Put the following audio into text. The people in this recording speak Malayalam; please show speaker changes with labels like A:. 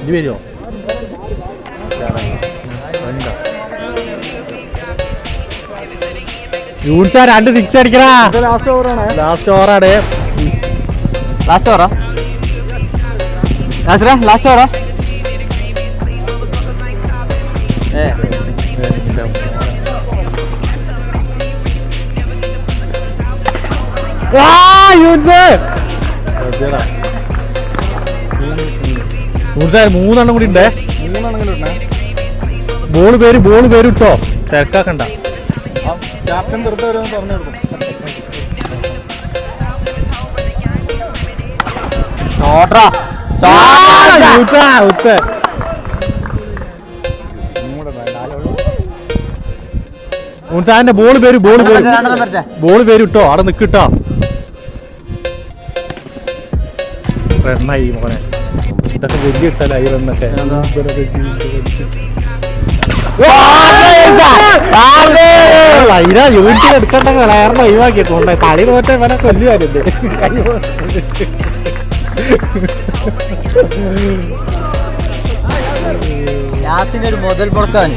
A: ഇനി വരുമോ യൂണിറ്റാ രണ്ട് സിക്സ് അടിക്കടാ.
B: ലാസ്റ്റ് ഓവറാണ്
A: ലാസ്റ്റ് ഓവറാണ്
B: ലാസ്റ്റ് ഓവറാ ലാസ്റ്റ് ലാസ്റ്റ് ഓവറാ വാ
A: യൂണിറ്റാ. മൂന്നെണ്ണം കൂടി ഉണ്ടേ. ബോൾ പേര് ബോൾ പേര് ഇട്ടോ. തിരക്കാക്കണ്ട.
B: ക്യാപ്റ്റൻ പറഞ്ഞു കൊടുക്കും
A: ബോൾ പേര് ബോൾ പേര്. ബോൾ പേര് ഇട്ടോ. അവിടെ നിക്കിട്ടോ റണ്ണായി മോനെ. ഇതൊക്കെ വലിയ റണ്ണൊക്കെ അതിനാ യൂണിറ്റിൽ എടുക്കണ്ട കാരണം ഒഴിവാക്കിയിട്ടുണ്ട് കളി തോറ്റ ഇവനെ
B: യാസിന് ഒരു മുതൽ പുറത്താണ്